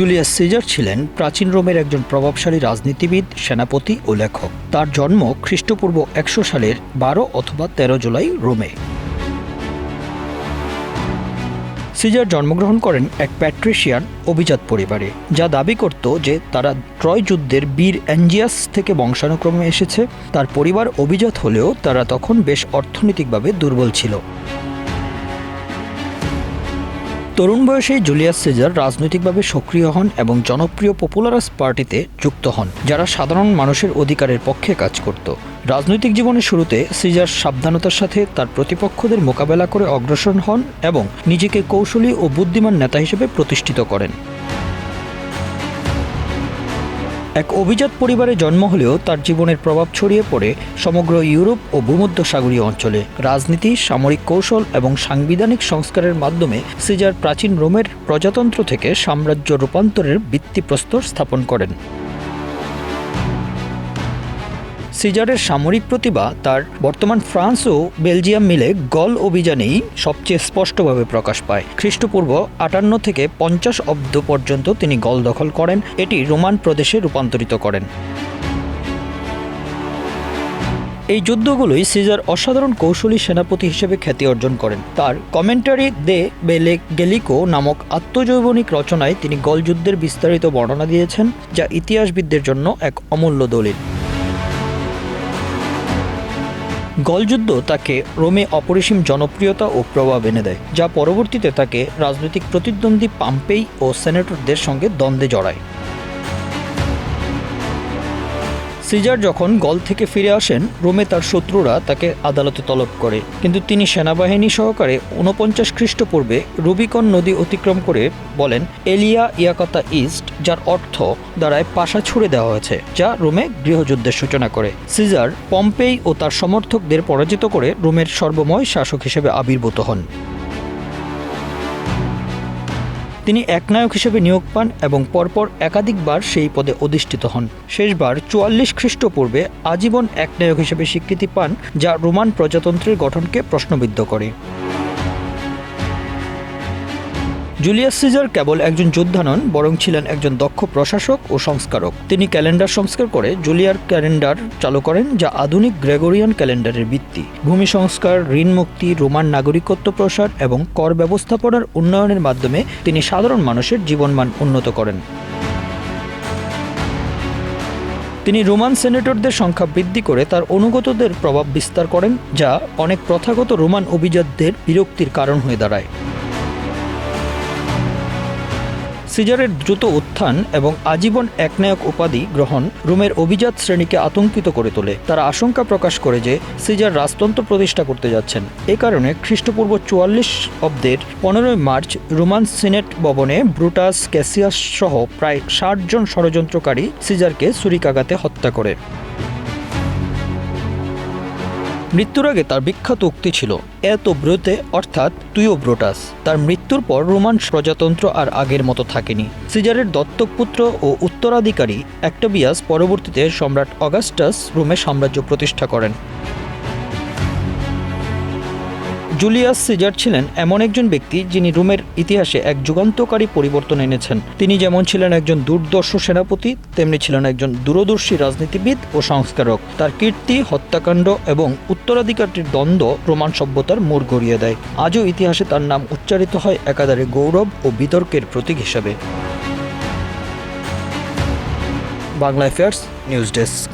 Julius caesar ছিলেন প্রাচীন রোমের একজন প্রভাবশালী রাজনীতিবিদ, সেনাপতি ও লেখক। তার জন্ম খ্রিস্টপূর্ব একশো সালের বারো অথবা তেরো জুলাই রোমে। সিজার জন্মগ্রহণ করেন এক প্যাট্রিশিয়ান অভিজাত পরিবারে, যা দাবি করত যে তারা ট্রয় যুদ্ধের বীর অ্যাঞ্জিয়াস থেকে বংশানুক্রমে এসেছে। তার পরিবার অভিজাত হলেও তারা তখন বেশ অর্থনৈতিকভাবে দুর্বল ছিল। তরুণ বয়সে জুলিয়াস সিজার রাজনৈতিকভাবে সক্রিয় হন এবং জনপ্রিয় পপুলারাস পার্টিতে যুক্ত হন, যারা সাধারণ মানুষের অধিকারের পক্ষে কাজ করত। রাজনৈতিক জীবনের শুরুতে সিজার সাবধানতার সাথে তার প্রতিপক্ষদের মোকাবেলা করে অগ্রসর হন এবং নিজেকে কৌশলী ও বুদ্ধিমান নেতা হিসেবে প্রতিষ্ঠিত করেন। এক অভিজাত পরিবারে জন্ম হলেও তার জীবনের প্রভাব ছড়িয়ে পড়ে সমগ্র ইউরোপ ও ভূমধ্যসাগরীয় অঞ্চলে। রাজনীতি, সামরিক কৌশল এবং সাংবিধানিক সংস্কারের মাধ্যমে সিজার প্রাচীন রোমের প্রজাতন্ত্র থেকে সাম্রাজ্য রূপান্তরের ভিত্তিপ্রস্তর স্থাপন করেন। সিজারের সামরিক প্রতিভা তার বর্তমান ফ্রান্স ও বেলজিয়াম মিলে গল অভিযানেই সবচেয়ে স্পষ্টভাবে প্রকাশ পায়। খ্রিস্টপূর্ব আটান্ন থেকে পঞ্চাশ অব্দ পর্যন্ত তিনি গল দখল করেন, এটি রোমান প্রদেশে রূপান্তরিত করেন। এই যুদ্ধগুলোই সিজার অসাধারণ কৌশলী সেনাপতি হিসেবে খ্যাতি অর্জন করেন। তার কমেন্টারি দে বেলে গেলিকো নামক আত্মজৈবনিক রচনায় তিনি গলযুদ্ধের বিস্তারিত বর্ণনা দিয়েছেন, যা ইতিহাসবিদদের জন্য এক অমূল্য দলিল। গলযুদ্ধ তাকে রোমে অপরিসীম জনপ্রিয়তা ও প্রভাব এনে দেয়, যা পরবর্তীতে তাকে রাজনৈতিক প্রতিদ্বন্দ্বী পাম্পেই ও সেনেটরদের সঙ্গে দ্বন্দ্বে জড়ায়। সিজার যখন গল থেকে ফিরে আসেন, রোমে তার শত্রুরা তাকে আদালতে তলব করে। কিন্তু তিনি সেনাবাহিনী সহকারে ঊনপঞ্চাশ খ্রিস্টপূর্বে রুবিকন নদী অতিক্রম করে বলেন, এলিয়া ইয়াকাতা ইস্ট যার অর্থ দ্বারায় পাশা ছুড়ে দেওয়া হয়েছে, যা রোমে গৃহযুদ্ধের সূচনা করে। সিজার পম্পেই ও তার সমর্থকদের পরাজিত করে রোমের সর্বময় শাসক হিসেবে আবির্ভূত হন। তিনি একনায়ক হিসেবে নিয়োগ পান এবং পরপর একাধিকবার সেই পদে অধিষ্ঠিত হন। শেষবার চুয়াল্লিশ খ্রিস্টপূর্বে আজীবন একনায়ক হিসেবে স্বীকৃতি পান, যা রোমান প্রজাতন্ত্রের গঠনকে প্রশ্নবিদ্ধ করে। জুলিয়াস সিজার কেবল একজন যোদ্ধা নন, বরং ছিলেন একজন দক্ষ প্রশাসক ও সংস্কারক। তিনি ক্যালেন্ডার সংস্কার করে জুলিয়ার ক্যালেন্ডার চালু করেন, যা আধুনিক গ্রেগরিয়ান ক্যালেন্ডারের ভিত্তি। ভূমি সংস্কার, ঋণ মুক্তি, রোমান নাগরিকত্ব প্রসার এবং কর ব্যবস্থাপনার উন্নয়নের মাধ্যমে তিনি সাধারণ মানুষের জীবনমান উন্নত করেন। তিনি রোমান সেনেটরদের সংখ্যা বৃদ্ধি করে তার অনুগতদের প্রভাব বিস্তার করেন, যা অনেক প্রথাগত রোমান অভিজাতদের বিরক্তির কারণ হয়ে দাঁড়ায়। সিজারের দ্রুত উত্থান এবং আজীবন একনায়ক উপাধি গ্রহণ রোমের অভিজাত শ্রেণীকে আতঙ্কিত করে তোলে। তারা আশঙ্কা প্রকাশ করে যে সিজার রাজতন্ত্র প্রতিষ্ঠা করতে যাচ্ছেন। এ কারণে খ্রিস্টপূর্ব চুয়াল্লিশ অব্দের পনেরোই মার্চ রোমান সিনেট ভবনে ব্রুটাস ক্যাসিয়াস সহ প্রায় ষাট জন ষড়যন্ত্রকারী সিজারকে ছুরিকাঘাতে হত্যা করে। মৃত্যুর আগে তার বিখ্যাত উক্তি ছিল এত ব্রতে, অর্থাৎ তুইও ব্রোটাস। তার মৃত্যুর পর রোমান প্রজাতন্ত্র আর আগের মতো থাকেনি। সিজারের দত্তক পুত্র ও উত্তরাধিকারী অ্যাক্টোবিয়াস পরবর্তীতে সম্রাট অগাস্টাস রোমে সাম্রাজ্য প্রতিষ্ঠা করেন। জুলিয়াস সিজার ছিলেন এমন একজন ব্যক্তি যিনি রোমের ইতিহাসে এক যুগান্তকারী পরিবর্তন এনেছেন। তিনি যেমন ছিলেন একজন দুর্দর্শ সেনাপতি, তেমনি ছিলেন একজন দূরদর্শী রাজনীতিবিদ ও সংস্কারক। তার কীর্তি, হত্যাকাণ্ড এবং উত্তরাধিকারটির দ্বন্দ্ব রোমান সভ্যতার মোড় গড়িয়ে দেয়। আজও ইতিহাসে তার নাম উচ্চারিত হয় একাধারে গৌরব ও বিতর্কের প্রতীক হিসাবে। Bangla affairs news desk.